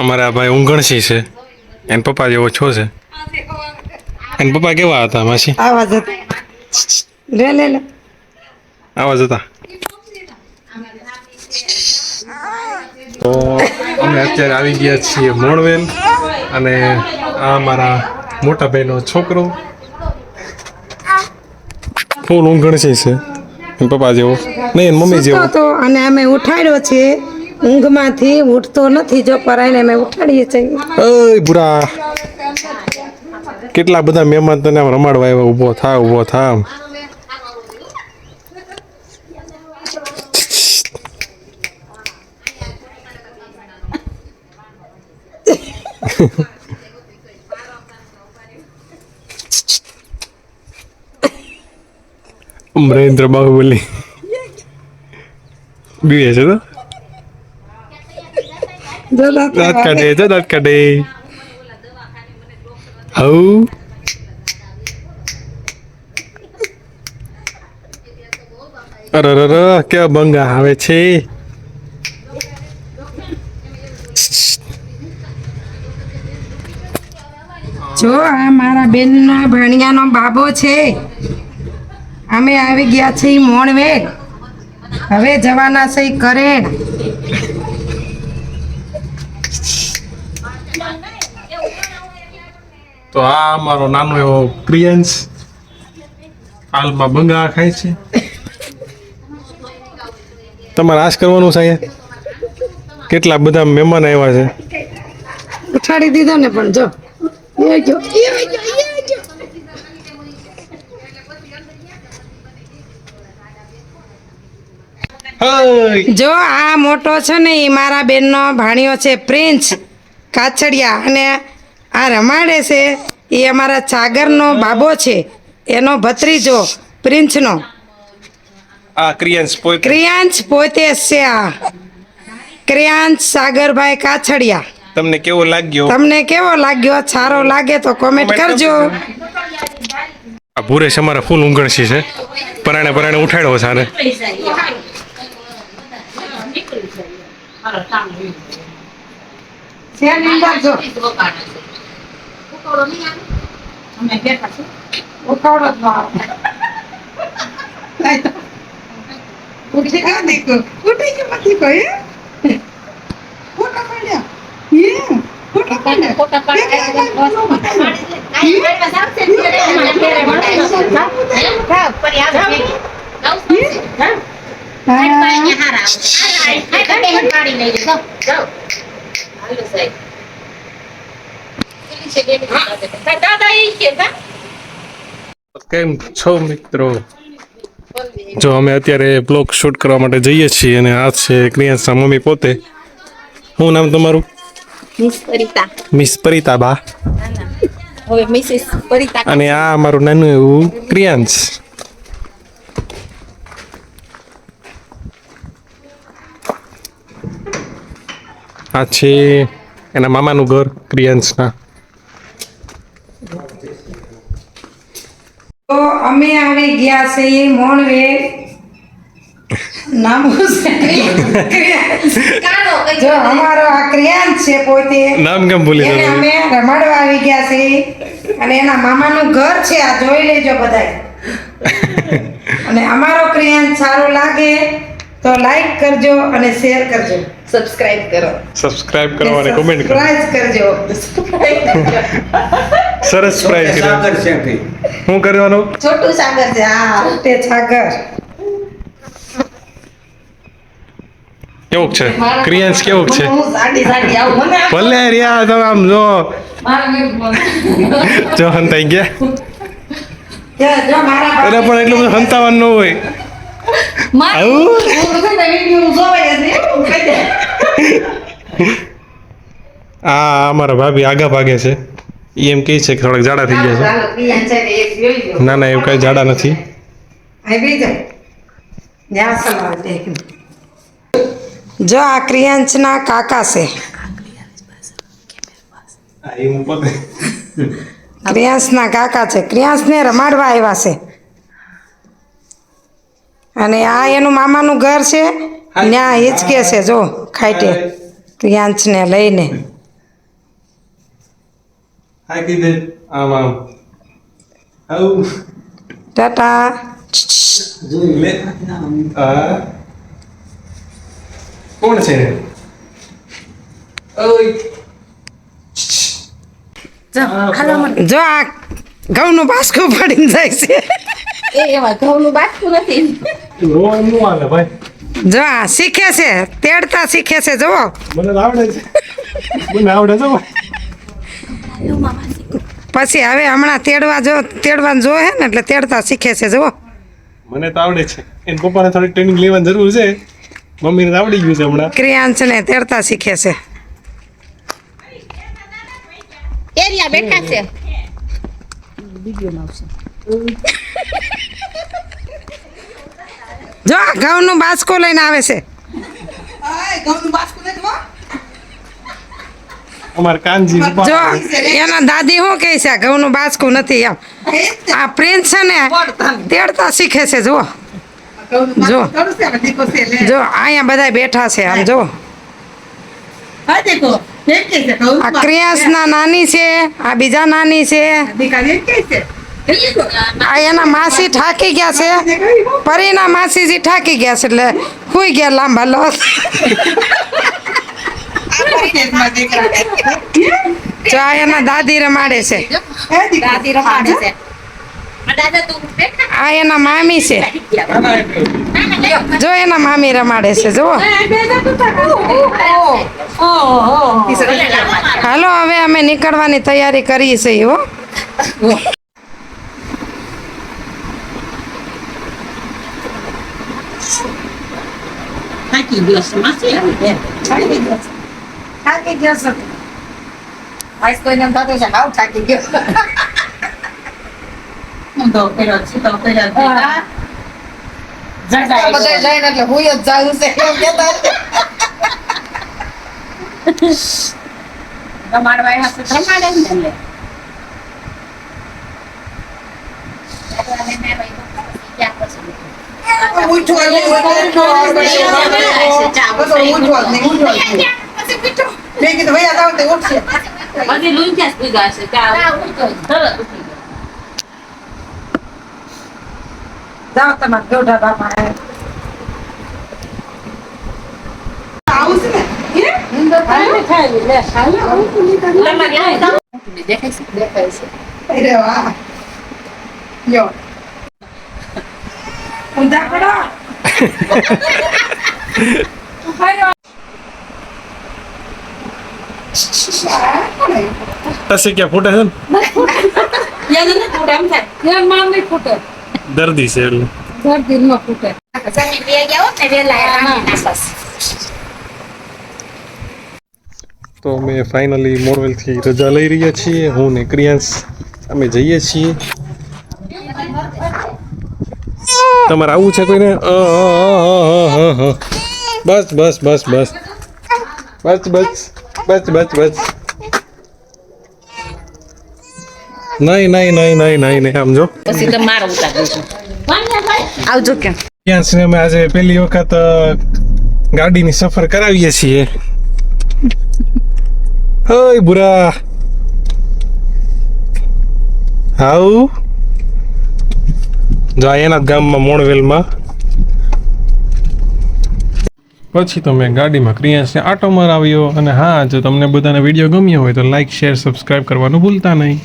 અમારા ભાઈ ઊંઘણસી છે. એન પપ્પા જેવો છો છે. એન પપ્પા કેવા હતા માસી? આવા જતા લે લે લે. આવા જ હતા. તો અમે અત્યારે આવી ગયા છીએ મોણવેલ અને આ મારા મોટા ભાઈનો છોકરો. ફૂલ ઊંઘણસી છે. પપ્પા જેવો? નહીં મમ્મી જેવો. તો અને અમે ઉઠાડ્યો છે. ઊંઘમાંથી ઉઠતો નથી જો પરાઈને અમે ઉઠાડીએ છીએ. ઓય બુરા કેટલા બધા મહેમાન તને આમ રમાડવા આવ્યા ઊભો થા ઊભો થા આમ. અમરેન્દ્ર બાહુબલી બીવે છે તો દાંત કાઢે જો દાંત કાઢે હઉ અરે અરે કેવા બંગા આવે છે જો આ મારા બેનનો, ભાણિયાનો બાબો છે. અમે આવી ગયા છીએ મોણવેલ હવે જવાના છે કરેણ. તો આ અમારો નાનો એવો પ્રિયંશ હાલમાં બંગા ખાય છે. તમારે આશ કરવાનું સાહેબ કેટલા બધા મહેમાન આવ્યા છે? ઉઠાડી દીધો ને પણ જો. જો એ જો એ જો જો આ મોટો છે ને એ મારા બેનનો ભાણિયો છે પ્રિન્સ કાછડિયા. અને આ રમાડે છે એ અમારા ચાગરનો બાબો છે એનો ભત્રીજો પ્રિન્સનો. આ ક્રિયાંશ પોતે. ક્રિયાંશ પોતે છે આ. ક્રિયાંશ સાગરભાઈ કાછડિયા. તમને કેવો લાગ્યો? તમને કેવો લાગ્યો? સારો લાગે તો કોમેન્ટ કરજો. આ ભૂરેશ અમારા ફૂલ ઊંઘણસી છે. પરાણે પરાણે ઉઠાડ્યો સારે ઉઠાડો જ ન આવે. લાય તો. ઉઠી ગયો દીકરો. ઉઠી ગયો દીકરો હે? ફોટા પાડ્યા. હે? ફોટા પાડ્યા. કેમ છો મિત્રો? જો અમે અત્યારે બ્લોગ શૂટ કરવા માટે જઈએ છીએ અને આ છે ક્રિયાંશના મમ્મી પોતે. શું નામ તમારું? મિસ પરિતા મિસ પરિતાબા હવે મિસિસ પરિતા અને આ અમારું નાનું એવું ક્રિયાંશ. આ છે એના મામાનું ઘર ક્રિયાંશના તો અમે આવી ગયા છીએ મોણવે. નામ છે? જો અમારો આ ક્રિયાંશ છે પોતે. નામ કેમ ભૂલી એને અમે રમાડવા આવી ગયા છે અને એના મામાનું ઘર છે આ જોઈ લેજો બધાય. અને અમારો ક્રિયાંશ સારો લાગે. તો લાઈક કરજો અને શેર કરજો. સબસ્ક્રાઇબ કરો. સબસ્ક્રાઇબ કરો અને કોમેન્ટ કરો. સબસ્ક્રાઇબ કરજો. સરસ પ્રાઇઝ સાગર છે હું કરવાનું? છોટું સાગર છે હા તે સાગર. કેવું છે? ક્રિયાંશ કેવું છે? ભલે રહ્યા તમે આમ જો. જો હંતાઈ ગયા. જો જો મારા અરે પણ એટલું બધું હંતાવાનું ન હોય. આ અમારા ભાભી આગા ભાગે છે. એમ કહે છે કે થોડાક જાડા થઈ ગયા છે. ના ના એવું કઈ જાડા નથી. જો આ ક્રિયાંશના કાકા છે. ક્રિયાંશના કાકા છે. ક્રિયાંશને રમાડવા આવ્યા છે. અને આ એનું મામાનું ઘર છે. ત્યાં હિચકે છે જો ખાઈટે. પ્રિયાંશને લઈને. ટાટા. કોણ છે? જો આ ઘઉંનું બાસકું પડીને જાય છે. એ એમાં ઘઉંનું બાસકું નથી. જો શીખે છે તેડતા શીખે છે જુઓ. મને આવડે છે. મને આવડે છે પછી હવે હમણાં તેડવા જો તેડવાનું જોવે ને એટલે તેડતા શીખે છે જુઓ. મને તો આવડે છે. એને પપ્પાને થોડી ટ્રેનિંગ લેવાની જરૂર છે. મમ્મીને તો આવડી ગયું છે હમણાં. ક્રિયાંશને તેડતા શીખે છે. એરિયા બેઠા છે. જો ઘઉં નું બાસ્કું લઈને આવે છે. અમારે કાનજી જો એના દાદી શું કહે છે આ ઘઉંનું બાસ્કું નથી એમ. આ પ્રિન્સ છે ને તેડતા શીખે છે જુઓ. જો જો અહીંયા બધા બેઠા છે આમ જો આ ક્રિયાંશના નાની છે આ બીજા નાની છે. એના માસી થાકી ગયા છે પરીના માસીજી થાકી ગયા છે એટલે હુઈ ગયા લાંબા લો જો આ એના દાદી રમાડે છે દાદી રમાડે છે આ દાદા તું બેઠા આ એના મામી છે જો એના મામી રમાડે છે જુઓ હાલો હવે અમે નીકળવાની તૈયારી કરીએ છીએ હો થાકી ગયો છે. માસી આવી બેન થાકી ગયો છે. આજ કોઈને એમ થતું છે હાવ થાકી ગયો. હું તો કર્યો છું તો કર્યો છે. બધા જઈને એટલે હું જ જાઉં છે એમ રમાડે ને એટલે. મેં કીધું ભાઈ આ તો ઉઠશે બધી લૂંચ્યા પીધા છે ત્યાં તરત ઉઠી જાઓ તમારા દોઢા બાપા આવું. છે ને દેખાય છે દેખાય છે. અરે વાહ. જો ઊંધા પડો તસે ક્યાં ફૂટે છે યાદ ને થોડા એમ થાય. દર્દી છે એટલે જમીન બે ગયા હોત ને વેલા રાણી તો અમે ફાઇનલી મોરવેલથી રજા લઈ રહ્યા છીએ. હું ને ક્રિયાંશ. અમે જઈએ છીએ. તમારે આવું છે કોઈને. બસ બસ બસ બસ. બસ બસ બસ બસ બસ. નહીં નહીં નહીં નહીં નહીં નહીં આમ જો પછી તો મારો ઉતાર દેજો. આવજો કેમ ક્રિયાંશને અમે આજે પહેલી વખત ગાડીની સફર કરાવીએ છીએ. હય બુરા. હાઉ? જો એના ગામમાં મોણવેલમાં. પછી તો મેં ગાડીમાં ક્રિયાંશને આટો મરાવ્યો અને હા, જો તમને બધાને વીડિયો ગમ્યો હોય તો લાઇક શેર સબસ્ક્રાઈબ કરવાનું ભૂલતા નહીં.